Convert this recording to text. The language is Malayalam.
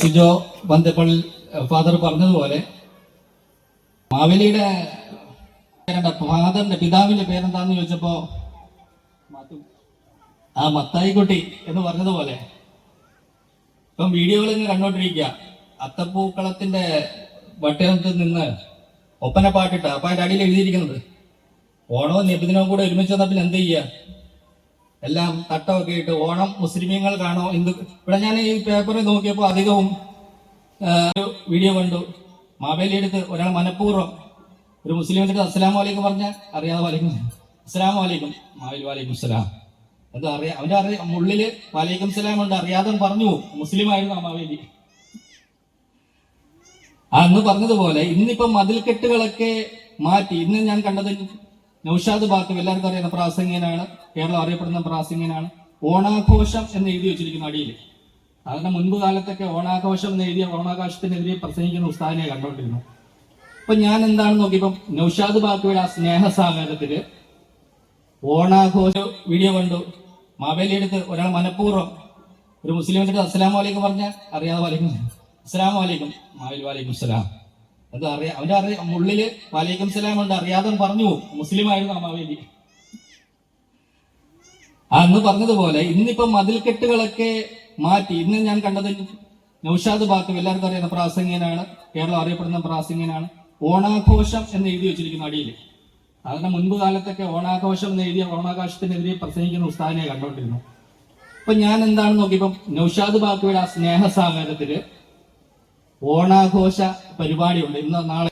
സിജോ ബന്ധപ്പള്ളി ഫാദർ പറഞ്ഞതുപോലെ മാവേലിയുടെ? ഫാദറിന്റെ പിതാവിന്റെ പേരെന്താന്ന് ചോദിച്ചപ്പോ ആ മത്തായിക്കുട്ടി എന്ന് പറഞ്ഞതുപോലെ. ഇപ്പം വീഡിയോകൾ ഇങ്ങനെ കണ്ടോണ്ടിരിക്കുക അത്തപ്പൂക്കളത്തിന്റെ വട്ടയത്തിൽ നിന്ന് ഒപ്പന പാട്ടിട്ട് അപ്പൊ അതിന്റെ അടിയിൽ എഴുതിയിരിക്കുന്നത്. ഓണവും നിബിധനവും കൂടെ ഒരുമിച്ച് വന്നപ്പോൾ എന്ത് ചെയ്യുക എല്ലാം തട്ടമൊക്കെ ഇട്ട് ഓണം മുസ്ലിമീങ്ങൾ കാണോ ഹിന്ദു ഇവിടെ ഞാൻ ഈ പേപ്പറിൽ നോക്കിയപ്പോൾ അധികവും ഒരു വീഡിയോ കണ്ടു. മാവേലി എടുത്ത് ഒരാൾ മനഃപൂർവം ഒരു മുസ്ലിം എടുത്ത് അസ്സലാം വലൈക്കും പറഞ്ഞാൽ അറിയാതെ വലൈക്കും അസ്സലാം വലൈക്കും മാവേലി വലൈക്കും സലാം അത് അറിയാം? അവന്റെ അറിയാം ഉള്ളിൽ വലൈക്കും സലാം ഉണ്ട് അറിയാതെ പറഞ്ഞു പോകും. മുസ്ലിം ആയിരുന്നു ആ മാവേലി. അന്ന് പറഞ്ഞതുപോലെ ഇന്നിപ്പം മതിൽക്കെട്ടുകളൊക്കെ മാറ്റി. ഇന്ന് ഞാൻ കണ്ടത് നൌഷാദ് ബാക്കും എല്ലാവർക്കും അറിയുന്ന പ്രാസംഗികനാണ്. കേരളം അറിയപ്പെടുന്ന പ്രാസംഗികനാണ്. ഓണാഘോഷം എന്ന് എഴുതി വെച്ചിരിക്കുന്ന അടിയിൽ. അതിന് മുൻപ് കാലത്തൊക്കെ ഓണാഘോഷം എന്ന് എഴുതിയ ഓണാഘോഷത്തിനെതിരെ പ്രസംഗിക്കുന്ന ഉസ്താദിനെ കണ്ടുകൊണ്ടിരുന്നു. അപ്പൊ ഞാൻ എന്താണ് നോക്കിയപ്പം നൌഷാദ് ബാക്കിയുടെ ആ സ്നേഹസാഗരത്തിൽ ഓണാഘോഷ വീഡിയോ കണ്ടു. മാവേലി എടുത്ത് ഒരാൾ മനഃപൂർവം ഒരു മുസ്ലിം എടുത്ത് അസ്സലാം വലൈക്കും പറഞ്ഞ അറിയാതെ വലൈക്കും അസ്സലാം വലൈക്കും മാവേലി വലൈക്കും സലാം അത് അറിയാം അവന്റെ അറി ഉള്ളിൽ വലൈക്കും സലാം ഉണ്ട് അറിയാതെ പറഞ്ഞു. മുസ്ലിം ആയിരുന്നു അമ്മ വേണ്ടി. അന്ന് പറഞ്ഞതുപോലെ ഇന്നിപ്പം മതിൽക്കെട്ടുകളൊക്കെ മാറ്റി ഇന്ന് ഞാൻ കണ്ടത് നൌഷാദ് ബാക്കി എല്ലാവർക്കും അറിയുന്ന പ്രാസംഗികനാണ് കേരളം അറിയപ്പെടുന്ന പ്രാസംഗികനാണ്. ഓണാഘോഷം എന്ന് എഴുതി വെച്ചിരിക്കുന്നു അടിയിൽ. അതിന് മുൻപ് കാലത്തൊക്കെ ഓണാഘോഷം എന്ന് എഴുതിയ ഓണാഘോഷത്തിനെതിരെ പ്രസംഗിക്കുന്ന ഉസ്താദിനെ കണ്ടോണ്ടിരുന്നു. അപ്പൊ ഞാൻ എന്താണെന്ന് നോക്കിയപ്പം നൌഷാദ് ബാക്കിയുടെ ആ സ്നേഹസാഗരത്തിൽ ഓണാഘോഷ പരിപാടിയുണ്ട്. ഇന്ന് നാളെ